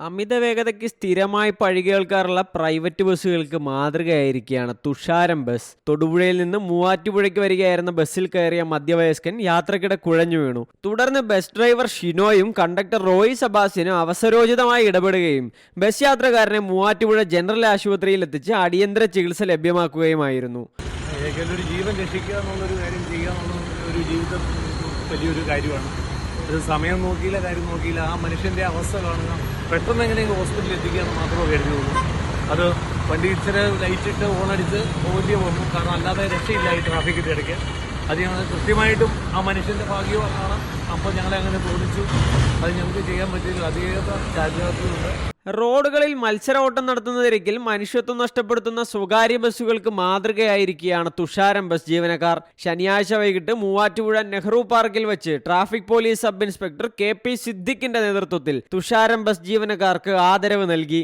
അമിത വേഗതയ്ക്ക് സ്ഥിരമായി പഴി കേൾക്കാറുള്ള private ബസ്സുകൾക്ക് മാതൃകയായിരിക്കുകയാണ് തുഷാരം bus. തൊടുപുഴയിൽ നിന്ന് മൂവാറ്റുപുഴയ്ക്ക് വരികയായിരുന്ന ബസ്സിൽ കയറിയ മധ്യവയസ്കൻ യാത്രക്കിടെ കുഴഞ്ഞു വീണു. തുടർന്ന് ബസ് ഡ്രൈവർ ഷിനോയും കണ്ടക്ടർ റോയി സബാസിനും അവസരോചിതമായി ഇടപെടുകയും ബസ് യാത്രക്കാരനെ മൂവാറ്റുപുഴ ജനറൽ ആശുപത്രിയിൽ എത്തിച്ച് അടിയന്തര ചികിത്സ ലഭ്യമാക്കുകയുമായിരുന്നു. ജീവൻ രക്ഷിക്കുക എന്നുള്ളൊരു കാര്യം ചെയ്യുക എന്നുള്ളത് ഒരു ജീവിതം വലിയൊരു കാര്യമാണ്. അത് സമയം നോക്കിയില്ല കാര്യം നോക്കിയില്ല. ആ മനുഷ്യന്റെ അവസ്ഥ കാണുക പെട്ടെന്ന് എങ്ങനെയെങ്കിലും ഹോസ്പിറ്റലിൽ എത്തിക്കുക എന്ന് മാത്രമേ കരുതിയുള്ളൂ അത് വണ്ടി ഇച്ചിരി ലൈറ്റിട്ട് ഓണടിച്ച് പോകേണ്ടി പോകുന്നു കാരണം അല്ലാതെ രക്ഷയില്ല ഈ ട്രാഫിക്കിന്റെ ഇടയ്ക്ക്. അത് ഞങ്ങൾ കൃത്യമായിട്ടും ആ മനുഷ്യന്റെ ഭാഗ്യമാണ് അപ്പോൾ ഞങ്ങളെ അങ്ങനെ ചോദിച്ചു അത് ഞങ്ങൾക്ക് ചെയ്യാൻ പറ്റിയില്ല അതീവ ജാഗ്രതയുണ്ട് റോഡുകളിൽ മത്സര ഓട്ടം നടത്തുന്നതിരക്കിൽ മനുഷ്യത്വം നഷ്ടപ്പെടുത്തുന്ന സ്വകാര്യ ബസ്സുകൾക്ക് മാതൃകയായിരിക്കുകയാണ് തുഷാരം ബസ് ജീവനക്കാർ. ശനിയാഴ്ച വൈകിട്ട് മൂവാറ്റുപുഴ നെഹ്റു പാർക്കിൽ വെച്ച് traffic police sub inspector K P സിദ്ദിഖിന്റെ നേതൃത്വത്തിൽ തുഷാരം ബസ് ജീവനക്കാർക്ക് ആദരവ് നൽകി.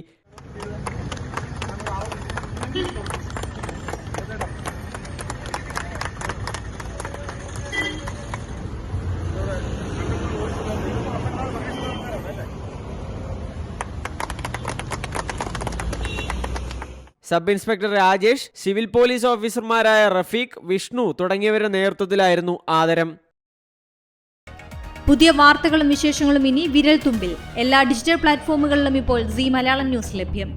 Sub inspector Rajesh civil police ഓഫീസർമാരായ റഫീഖ് വിഷ്ണു തുടങ്ങിയവരുടെ നേതൃത്വത്തിലായിരുന്നു ആദരം. പുതിയ വാർത്തകളും വിശേഷങ്ങളും ഇനി വിരൽ തുമ്പിൽ എല്ലാ ഡിജിറ്റൽ പ്ലാറ്റ്ഫോമുകളിലും ഇപ്പോൾ സി മലയാളം ന്യൂസ് ലഭ്യം.